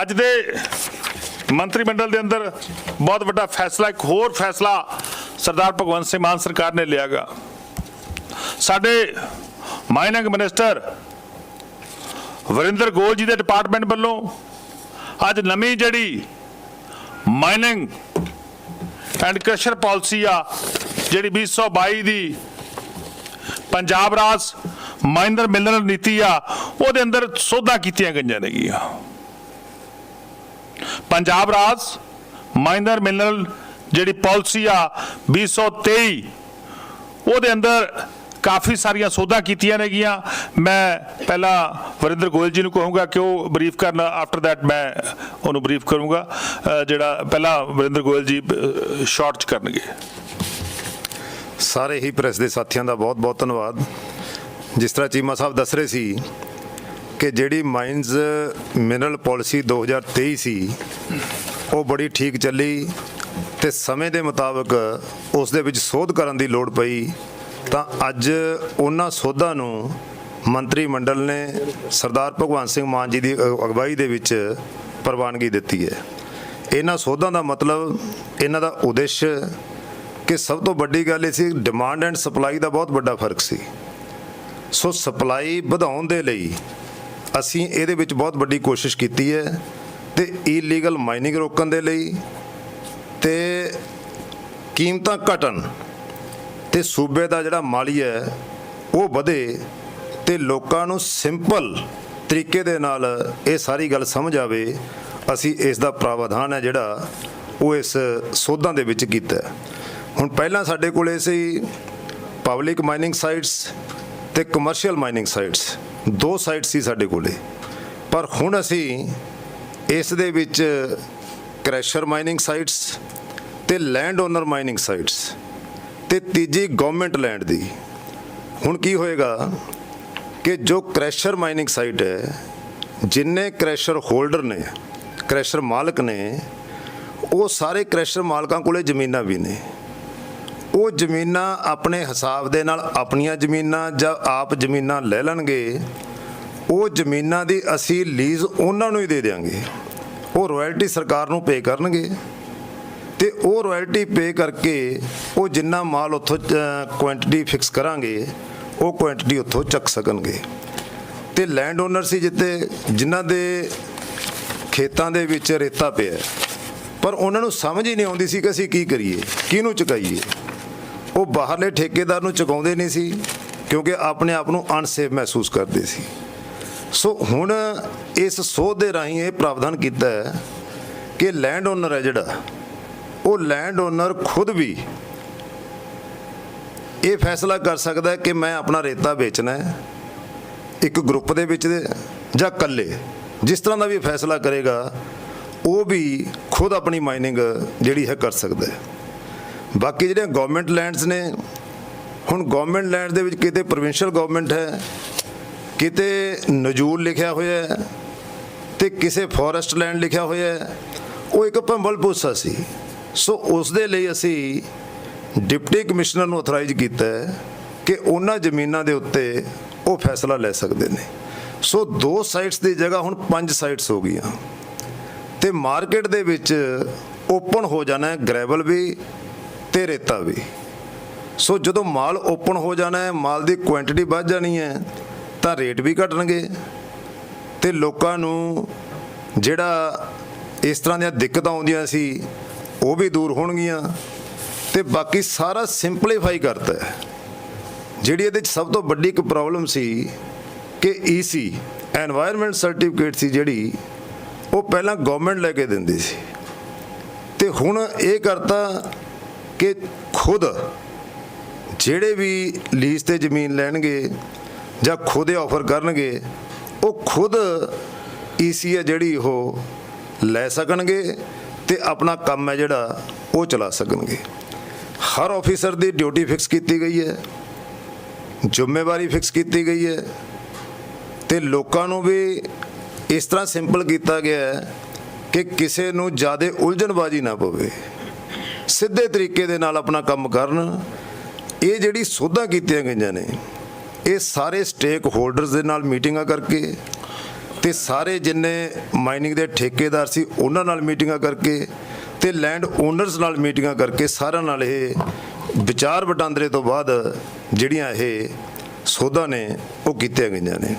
ਅੱਜ ਦੇ ਮੰਤਰੀ ਮੰਡਲ ਦੇ ਅੰਦਰ ਬਹੁਤ ਵੱਡਾ ਫੈਸਲਾ, ਇੱਕ ਹੋਰ ਫੈਸਲਾ ਸਰਦਾਰ ਭਗਵੰਤ ਸਿੰਘ ਮਾਨ ਸਰਕਾਰ ਨੇ ਲਿਆਗਾ ਸਾਡੇ ਮਾਈਨਿੰਗ ਮਿਨਿਸਟਰ ਵਰਿੰਦਰ ਗੋਲ ਜੀ ਦੇ ਡਿਪਾਰਟਮੈਂਟ ਵੱਲੋਂ ਅੱਜ ਨਵੀਂ ਜਿਹੜੀ ਮਾਈਨਿੰਗ ਐਂਡ ਕ੍ਰਸ਼ਰ ਪਾਲਿਸੀ ਆ, ਜਿਹੜੀ 2022 ਦੀ ਪੰਜਾਬ ਰਾਜ ਮਾਈਨਰ ਮਿਲਣ ਨੀਤੀ ਆ, ਉਹਦੇ ਅੰਦਰ ਸੋਧਾਂ ਕੀਤੀਆਂ ਗਈਆਂ ਨੇਗੀਆਂ। ਪੰਜਾਬ ਰਾਜ ਮਾਈਨਰ ਮਿਨਰਲ ਜਿਹੜੀ ਪਾਲਿਸੀ ਆ 2023 ਉਹਦੇ ਅੰਦਰ ਕਾਫੀ ਸਾਰੀਆਂ ਸੋਧਾਂ ਕੀਤੀਆਂ ਨੇਗੀਆਂ। ਮੈਂ ਪਹਿਲਾਂ ਵਰਿੰਦਰ ਗੋਇਲ ਜੀ ਨੂੰ ਕਹੂੰਗਾ ਕਿ ਉਹ ਬਰੀਫ ਕਰਨ ਆਫਟਰ ਥੈਟ ਮੈਂ ਉਹਨੂੰ ਬਰੀਫ ਕਰੂੰਗਾ। ਜਿਹੜਾ ਪਹਿਲਾਂ ਵਰਿੰਦਰ ਗੋਇਲ ਜੀ ਸ਼ਾਰਟ ਚ ਕਰਨਗੇ। ਸਾਰੇ ਹੀ ਪ੍ਰੈਸ ਦੇ ਸਾਥੀਆਂ ਦਾ ਬਹੁਤ-ਬਹੁਤ ਧੰਨਵਾਦ। ਜਿਸ ਤਰ੍ਹਾਂ ਚੀਮਾ ਸਾਹਿਬ ਦੱਸ ਰਹੇ ਸੀ ਕਿ ਜਿਹੜੀ ਮਾਈਨਸ ਮਿਨਰਲ ਪਾਲਿਸੀ 2023 ਸੀ, ਉਹ ਬੜੀ ਠੀਕ ਚੱਲੀ ਤੇ ਸਮੇਂ ਦੇ ਮੁਤਾਬਕ ਉਸ ਦੇ ਵਿੱਚ ਸੋਧ ਕਰਨ ਦੀ ਲੋੜ ਪਈ। ਤਾਂ ਅੱਜ ਉਹਨਾਂ ਸੋਧਾਂ ਨੂੰ ਮੰਤਰੀ ਮੰਡਲ ਨੇ ਸਰਦਾਰ ਭਗਵੰਤ ਸਿੰਘ ਮਾਨ ਜੀ ਦੀ ਅ- ਅਗਵਾਈ ਦੇ ਵਿੱਚ ਪ੍ਰਵਾਨਗੀ ਦਿੱਤੀ ਹੈ। ਇਹਨਾਂ ਸੋਧਾਂ ਦਾ ਮਤਲਬ, ਇਹਨਾਂ ਦਾ ਉਦੇਸ਼ ਕਿ ਸਭ ਤੋਂ ਵੱਡੀ ਗੱਲ ਇਹ ਸੀ ਡਿਮਾਂਡ ਐਂਡ ਸਪਲਾਈ ਦਾ ਬਹੁਤ ਵੱਡਾ ਫ਼ਰਕ ਸੀ। ਸੋ ਸਪਲਾਈ ਵਧਾਉਣ ਦੇ ਲਈ ਅਸੀਂ ਇਹਦੇ ਵਿੱਚ ਬਹੁਤ ਵੱਡੀ ਕੋਸ਼ਿਸ਼ ਕੀਤੀ ਹੈ ਤੇ ਇਲੀਗਲ ਮਾਈਨਿੰਗ ਰੋਕਣ ਦੇ ਲਈ ਤੇ ਕੀਮਤਾਂ ਘਟਣ ਤੇ ਸੂਬੇ ਦਾ ਜਿਹੜਾ ਮਾਲੀ ਹੈ ਉਹ ਵਧੇ ਤੇ ਲੋਕਾਂ ਨੂੰ ਸਿੰਪਲ ਤਰੀਕੇ ਦੇ ਨਾਲ ਇਹ ਸਾਰੀ ਗੱਲ ਸਮਝ ਆਵੇ, ਅਸੀਂ ਇਸ ਦਾ ਪ੍ਰਾਵਧਾਨ ਹੈ ਜਿਹੜਾ ਉਹ ਇਸ ਸੋਧਾਂ ਦੇ ਵਿੱਚ ਕੀਤਾ ਹੁਣ ਪਹਿਲਾਂ ਸਾਡੇ ਕੋਲੇ ਸੀ ਪਬਲਿਕ ਮਾਈਨਿੰਗ ਸਾਈਟਸ ਤੇ ਕਮਰਸ਼ੀਅਲ ਮਾਈਨਿੰਗ ਸਾਈਟਸ ਦੋ ਸਾਈਟਸ ਸੀ ਸਾਡੇ ਕੋਲੇ। ਪਰ ਹੁਣ ਅਸੀਂ ਇਸ ਦੇ ਵਿੱਚ ਕ੍ਰੈਸ਼ਰ ਮਾਈਨਿੰਗ ਸਾਈਟਸ ਤੇ ਲੈਂਡ ਓਨਰ ਮਾਈਨਿੰਗ ਸਾਈਟਸ ਤੇ ਤੀਜੀ ਗਵਰਨਮੈਂਟ ਲੈਂਡ ਦੀ। ਹੁਣ ਕੀ ਹੋਏਗਾ ਕਿ ਜੋ ਕ੍ਰੈਸ਼ਰ ਮਾਈਨਿੰਗ ਸਾਈਟ ਹੈ, ਜਿੰਨੇ ਕ੍ਰੈਸ਼ਰ ਹੋਲਡਰ ਨੇ, ਕ੍ਰੈਸ਼ਰ ਮਾਲਕ ਨੇ, ਉਹ ਸਾਰੇ ਕ੍ਰੈਸ਼ਰ ਮਾਲਕਾਂ ਕੋਲੇ ਜ਼ਮੀਨਾਂ ਵੀ ਨੇ। ਉਹ ਜ਼ਮੀਨਾਂ ਆਪਣੇ ਹਿਸਾਬ ਦੇ ਨਾਲ ਆਪਣੀਆਂ ਜ਼ਮੀਨਾਂ ਜਾਂ ਆਪ ਜ਼ਮੀਨਾਂ ਲੈ ਲੈਣਗੇ, ਉਹ ਜ਼ਮੀਨਾਂ ਦੀ ਅਸੀਂ ਲੀਜ਼ ਉਹਨਾਂ ਨੂੰ ਹੀ ਦੇ ਦੇਵਾਂਗੇ ਉਹ ਰਾਇਲਟੀ ਸਰਕਾਰ ਨੂੰ ਪੇ ਕਰਨਗੇ। ਤੇ ਉਹ ਰਾਇਲਟੀ ਪੇ ਕਰਕੇ ਉਹ ਜਿੰਨਾ ਮਾਲ ਉੱਥੋਂ ਕੁਆਂਟੀਟੀ ਫਿਕਸ ਕਰਾਂਗੇ, ਉਹ ਕੁਆਂਟੀਟੀ ਉੱਥੋਂ ਚੱਕ ਸਕਣਗੇ। ਤੇ ਲੈਂਡ ਓਨਰ ਸੀ ਜਿੱਤੇ ਜਿਨ੍ਹਾਂ ਦੇ ਖੇਤਾਂ ਦੇ ਵਿੱਚ ਰੇਤਾ ਪਿਆ। ਪਰ ਉਹਨਾਂ ਨੂੰ ਸਮਝ ਹੀ ਨਹੀਂ ਆਉਂਦੀ ਸੀ ਕਿ ਅਸੀਂ ਕੀ ਕਰੀਏ, ਕਿਹਨੂੰ ਚੁਕਾਈਏ। ਉਹ ਬਾਹਰਲੇ ਠੇਕੇਦਾਰ ਨੂੰ ਚੁਕਾਉਂਦੇ ਨਹੀਂ ਸੀ, ਕਿਉਂਕਿ ਆਪਣੇ ਆਪ ਨੂੰ ਅਨਸੇਫ ਮਹਿਸੂਸ ਕਰਦੇ ਸੀ। ਸੋ ਹੁਣ ਇਸ ਸੋਧ ਦੇ ਰਾਹੀਂ ਇਹ ਪ੍ਰਾਵਧਾਨ ਕੀਤਾ ਹੈ ਕਿ ਲੈਂਡ ਓਨਰ ਹੈ ਜਿਹੜਾ, ਉਹ ਲੈਂਡ ਓਨਰ ਖੁਦ ਵੀ ਇਹ ਫੈਸਲਾ ਕਰ ਸਕਦਾ ਕਿ ਮੈਂ ਆਪਣਾ ਰੇਤਾ ਵੇਚਣਾ ਹੈ, ਇੱਕ ਗਰੁੱਪ ਦੇ ਵਿੱਚ ਜਾਂ ਇਕੱਲੇ। ਜਿਸ ਤਰ੍ਹਾਂ ਦਾ ਵੀ ਫੈਸਲਾ ਕਰੇਗਾ, ਉਹ ਵੀ ਖੁਦ ਆਪਣੀ ਮਾਈਨਿੰਗ ਜਿਹੜੀ ਹੈ ਕਰ ਸਕਦਾ ਹੈ। ਬਾਕੀ ਜਿਹੜੀਆਂ ਗਵਰਨਮੈਂਟ ਲੈਂਡਸ ਨੇ, ਹੁਣ ਗਵਰਨਮੈਂਟ ਲੈਂਡ ਦੇ ਵਿੱਚ ਕਿਤੇ ਪ੍ਰੋਵਿੰਸ਼ੀਅਲ ਗਵਰਨਮੈਂਟ ਹੈ, ਕਿਤੇ ਨਜੂਲ ਲਿਖਿਆ ਹੋਇਆ ਹੈ, ਤੇ ਕਿਸੇ ਫੋਰੈਸਟ ਲੈਂਡ ਲਿਖਿਆ ਹੋਇਆ ਹੈ, ਉਹ ਇੱਕ ਭੰਬਲ ਪੁੱਸਾ ਸੀ। ਸੋ ਉਸ ਦੇ ਲਈ ਅਸੀਂ ਡਿਪਟੀ ਕਮਿਸ਼ਨਰ ਨੂੰ ਅਥੋਰਾਈਜ਼ ਕੀਤਾ ਹੈ ਕਿ ਉਹਨਾਂ ਜ਼ਮੀਨਾਂ ਦੇ ਉੱਤੇ ਉਹ ਫੈਸਲਾ ਲੈ ਸਕਦੇ ਨੇ। ਸੋ ਦੋ ਸਾਈਟਸ ਦੀ ਜਗ੍ਹਾ ਹੁਣ ਪੰਜ ਸਾਈਟਸ ਹੋ ਗਈਆਂ। ਤੇ ਮਾਰਕੀਟ ਦੇ ਵਿੱਚ ਓਪਨ ਹੋ ਜਾਣਾ ਹੈ ਗ੍ਰੈਵਲ ਵੀ ਤੇ ਰੇਤਾ ਵੀ। ਸੋ ਜਦੋਂ ਮਾਲ ਓਪਨ ਹੋ ਜਾਣਾ ਹੈ, ਮਾਲ ਦੀ ਕੁਆਂਟੀਟੀ ਵੱਧ ਜਾਣੀ ਹੈ, ਤਾਂ ਰੇਟ ਵੀ ਘਟਣਗੇ। ਤੇ ਲੋਕਾਂ ਨੂੰ ਜਿਹੜਾ ਇਸ ਤਰ੍ਹਾਂ ਦੀਆਂ ਦਿੱਕਤਾਂ ਆਉਂਦੀਆਂ ਸੀ, ਉਹ ਵੀ ਦੂਰ ਹੋਣਗੀਆਂ। ਤੇ ਬਾਕੀ ਸਾਰਾ ਸਿੰਪਲੀਫਾਈ ਕਰਤਾ ਹੈ। ਜਿਹੜੀ ਇਹਦੇ ਵਿੱਚ ਸਭ ਤੋਂ ਵੱਡੀ ਇੱਕ ਪ੍ਰੋਬਲਮ ਸੀ ਕਿ ਈਸੀ এনवायरमेंट ਸਰਟੀਫਿਕੇਟ ਸੀ ਜਿਹੜੀ, ਉਹ ਪਹਿਲਾਂ ਗਵਰਨਮੈਂਟ ਲੈ ਕੇ ਦਿੰਦੀ ਸੀ। ਤੇ ਹੁਣ ਇਹ ਕਰਤਾ ਕਿ ਖੁਦ ਜਿਹੜੇ ਵੀ ਲੀਜ਼ ਤੇ ਜ਼ਮੀਨ ਲੈਣਗੇ ਜਾਂ ਖੁਦ ਹੀ ਆਫਰ ਕਰਨਗੇ, ਉਹ ਖੁਦ ਈਸੀ ਹੈ ਜਿਹੜੀ ਉਹ ਲੈ ਸਕਣਗੇ ਤੇ ਆਪਣਾ ਕੰਮ ਹੈ ਜਿਹੜਾ ਉਹ ਚਲਾ ਸਕਣਗੇ। ਹਰ ਆਫੀਸਰ ਦੀ ਡਿਊਟੀ ਫਿਕਸ ਕੀਤੀ ਗਈ ਹੈ, ਜ਼ਿੰਮੇਵਾਰੀ ਫਿਕਸ ਕੀਤੀ ਗਈ ਹੈ ਤੇ ਲੋਕਾਂ ਨੂੰ ਵੀ ਇਸ ਤਰ੍ਹਾਂ ਸਿੰਪਲ ਕੀਤਾ ਗਿਆ ਹੈ ਕਿ ਕਿਸੇ ਨੂੰ ਜ਼ਿਆਦਾ ਉਲਝਣਬਾਜ਼ੀ ਨਾ ਪਵੇ। ਸਿੱਧੇ ਤਰੀਕੇ ਦੇ ਨਾਲ ਆਪਣਾ ਕੰਮ ਕਰਨ। ਇਹ ਜਿਹੜੀ ਸੋਧਾਂ ਕੀਤੀਆਂ ਗਈਆਂ ਨੇ, ਇਹ ਸਾਰੇ ਸਟੇਕ ਹੋਲਡਰਸ ਦੇ ਨਾਲ ਮੀਟਿੰਗਾਂ ਕਰਕੇ ਤੇ ਸਾਰੇ ਜਿੰਨੇ ਮਾਈਨਿੰਗ ਦੇ ਠੇਕੇਦਾਰ ਸੀ, ਉਹਨਾਂ ਨਾਲ ਮੀਟਿੰਗਾਂ ਕਰਕੇ ਤੇ ਲੈਂਡ ਓਨਰਸ ਨਾਲ ਮੀਟਿੰਗਾਂ ਕਰਕੇ ਸਾਰਿਆਂ ਨਾਲ ਇਹ ਵਿਚਾਰ ਵਟਾਂਦਰੇ ਤੋਂ ਬਾਅਦ ਜਿਹੜੀਆਂ ਇਹ ਸੋਧਾਂ ਨੇ, ਉਹ ਕੀਤੀਆਂ ਗਈਆਂ ਨੇ।